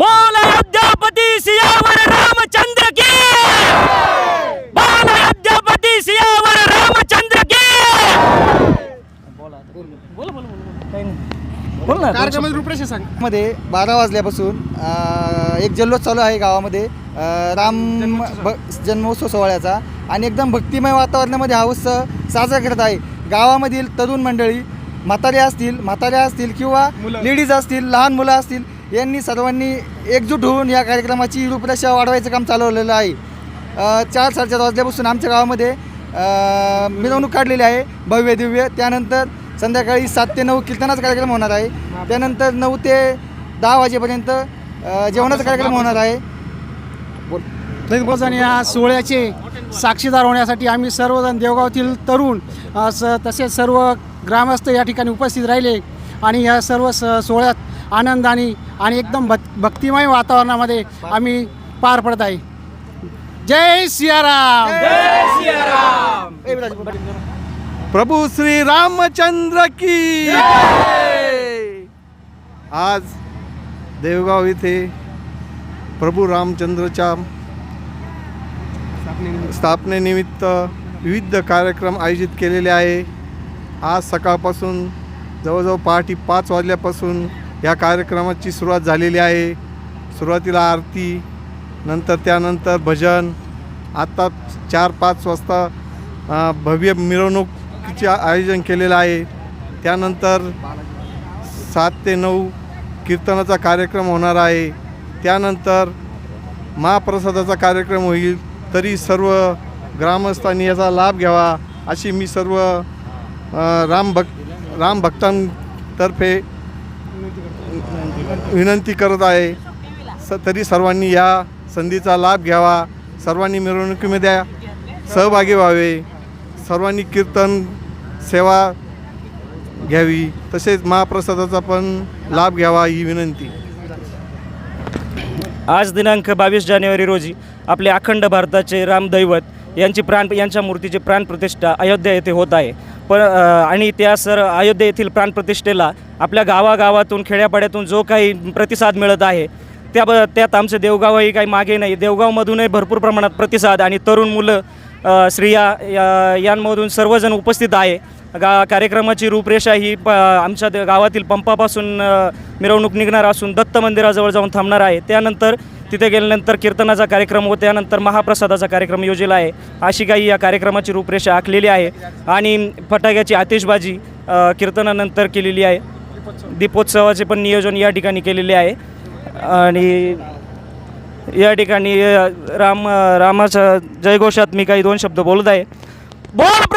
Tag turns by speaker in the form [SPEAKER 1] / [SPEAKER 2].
[SPEAKER 1] बोल अयोध्यापती सियावर रामचंद्र की। बोल अयोध्यापती सियावर रामचंद्र की। बोल ना
[SPEAKER 2] कार्यक्रमाची रूपरेषा सांग.
[SPEAKER 3] मध्ये बारा वाजल्यापासून अ, एक जल्लोष चालू आहे गावामध्ये. अ, राम भ जन्मोत्सव सोहळ्याचा आणि एकदम भक्तिमय वातावरणामध्ये हा उत्सव साजरा करत आहे. गावामधील तरुण मंडळी म्हातारे असतील म्हाताऱ्या असतील किंवा
[SPEAKER 2] मुलं.
[SPEAKER 3] लेडीज असतील लहान मुलं असतील यांनी सर्वांनी एकजूट होऊन या कार्यक्रमाची रूपरेषा वाढवायचं काम चालवलेलं आहे. चार साडेचार वाजल्यापासून आमच्या गावामध्ये मिरवणूक काढलेली आहे भव्य दिव्य. त्यानंतर संध्याकाळी सात ते नऊ कीर्तनाचा कार्यक्रम होणार आहे. त्यानंतर नऊ ते दहा वाजेपर्यंत जेवणाचा कार्यक्रम होणार आहे.
[SPEAKER 2] आणि या सोहळ्याचे साक्षीदार होण्यासाठी आम्ही सर्वजण देवगावातील तरुण स तसेच सर्व ग्रामस्थ या ठिकाणी उपस्थित राहिले आणि या सर्व स सोहळ्यात आनंदाने आणि एकदम भक भक्तिमय वातावरणामध्ये आम्ही पार पडत आहे. जय सियाराम.
[SPEAKER 4] प्रभू श्री रामचंद्र की आज देवगाव येथे प्रभू रामचंद्रच्या स्थापनेनिमित्त विविध कार्यक्रम आयोजित केलेले आहे. आज सकाळपासून जवळजवळ पहाटे पाच वाजल्यापासून या कार्यक्रमाची सुरुवात झालेली आहे. सुरुवातीला आरती नंतर त्यानंतर भजन. आत्ता चार पाच वाजता भव्य मिरवणुकीचे आयोजन केलेलं आहे. त्यानंतर सात ते नऊ कीर्तनाचा कार्यक्रम होणार आहे. त्यानंतर महाप्रसादाचा कार्यक्रम होईल. तरी सर्व ग्रामस्थांनी याचा लाभ घ्यावा अशी मी सर्व अ, रामभक्त रामभक्तांतर्फे विनंती करत आहे. स तरी सर्वांनी या संधीचा लाभ घ्यावा. सर्वांनी मिरवणुकीमध्ये सहभागी व्हावे. सर्वांनी कीर्तन सेवा घ्यावी. तसेच महाप्रसादाचा पण लाभ घ्यावा ही विनंती.
[SPEAKER 1] आज दिनांक बावीस जानेवारी रोजी आपले अखंड भारताचे रामदैवत यांची प्राण यांच्या मूर्तीची प्राणप्रतिष्ठा अयोध्या येथे होत आहे. पण आणि त्या सर अयोध्या येथील प्राणप्रतिष्ठेला आपल्या गावागावातून खेड्यापाड्यातून जो काही प्रतिसाद मिळत आहे त्या ब त्यात आमचं देवगावही काही मागे नाही. देवगावमधूनही भरपूर प्रमाणात प्रतिसाद आणि तरुण मुलं स्त्रिया या यांमधून सर्वजण उपस्थित आहे. गा कार्यक्रमाची रूपरेषा ही प आमच्या गावातील पंपापासून मिरवणूक निघणार असून दत्त मंदिराजवळ जाऊन थांबणार आहे. त्यानंतर तिथे गेल्यानंतर कीर्तनाचा कार्यक्रम व त्यानंतर महाप्रसादाचा कार्यक्रम योजलेला आहे. अशी काही या कार्यक्रमाची रूपरेषा आखलेली आहे. आणि फटाक्याची आतिषबाजी कीर्तनानंतर केलेली आहे. दीपोत्सवाचे पण नियोजन या ठिकाणी केलेले आहे. आणि या ठिकाणी राम रामाच्या जयघोषात मी काही दोन शब्द बोलत आहे. बोल!